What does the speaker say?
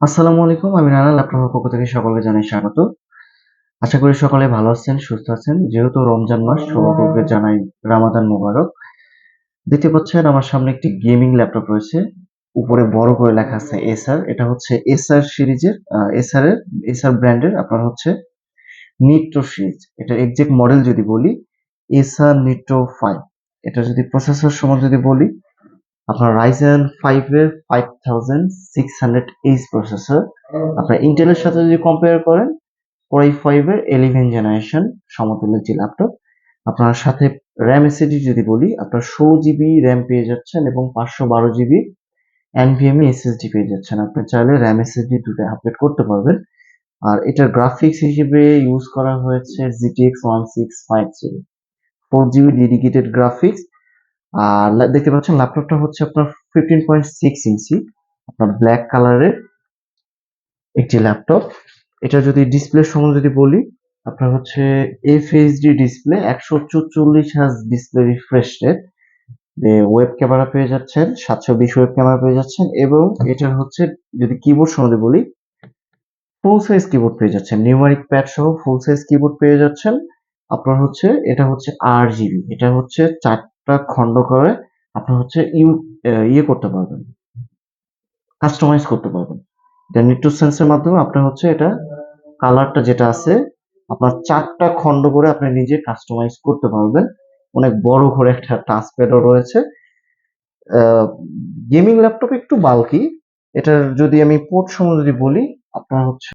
আসসালামু আলাইকুম, আমি রানা ল্যাপটপের পক্ষ থেকে সকলকে জানাই স্বাগত। আশা করি সকলে ভালো আছেন, সুস্থ আছেন। যেহেতু রমজান মাস সকলকে জানাই রামাদান মোবারক। দেখতে পাচ্ছেন আমার সামনে একটি গেমিং ল্যাপটপ রয়েছে। উপরে বড় করে লেখা আছে এসআর, এটা হচ্ছে এসআর সিরিজের এসআর এর, এসআর ব্র্যান্ডের, আপনার হচ্ছে নিট্রো সিরিজ। এটা এক্সাক্ট মডেল যদি বলি, এসআর নিট্রো ফাইভ। এটা যদি প্রসেসর সম্বন্ধে যদি বলি আপনার Ryzen five five thousand six hundred H processor আপনার ইন্টেলের সাথে যদি কম্পেয়ার করেন কোরাই ফাইভ এর ইলেভেন জেনারেশন সমতুল্য যে ল্যাপটপ আপনার সাথে র্যাম এসএসডি যদি বলি, আপনার ষোলো জিবি র্যাম পেয়ে যাচ্ছেন এবং পাঁচশো বারো জিবি এনভিএমই এসএসডি পেয়ে যাচ্ছেন। আপনি চাইলে র্যাম এসএসডি দুটো আপডেট করতে পারবেন। আর এটার গ্রাফিক্স হিসেবে ইউজ করা হয়েছে GTX one six five zero four GB dedicated graphics আর দেখতে পাচ্ছেন ল্যাপটপটা হচ্ছে আপনার ফিফটিন পয়েন্ট সিক্স ইঞ্চি আপনার ব্ল্যাক কালারের একটি ল্যাপটপ এটা যদি ডিসপ্লে সম্বন্ধে যদি বলি, আপনার হচ্ছে এফএইচডি ডিসপ্লে একশো চুচল্লিশ হাজ display refresh rate web camera পেয়ে যাচ্ছেন, সাতশো বিশ ওয়েব ক্যামেরা পেয়ে যাচ্ছেন এবং এটার হচ্ছে, যদি কিবোর্ড সম্বন্ধে বলি ফুল সাইজ কিবোর্ড পেয়ে যাচ্ছেন। নিউমারিক প্যাড সহ ফুল সাইজ কিবোর্ড পেয়ে যাচ্ছেন। আপনার হচ্ছে, এটা হচ্ছে আট জিবি এটা হচ্ছে চারটা খণ্ড করে আপনার হচ্ছে ইউ ইয়ে করতে পারবেন। কাস্টমাইজ করতে পারবেন। এটা নিট্রো সেন্সের মাধ্যমে আপনার হচ্ছে এটা কালারটা যেটা আছে, আপনার চারটা খণ্ড করে আপনি নিজে কাস্টমাইজ করতে পারবেন। অনেক বড় করে একটা টাচ প্যাডও রয়েছে গেমিং ল্যাপটপ একটু বাল্কি এটার যদি আমি পোর্ট সম্বন্ধে যদি বলি, আপনার হচ্ছে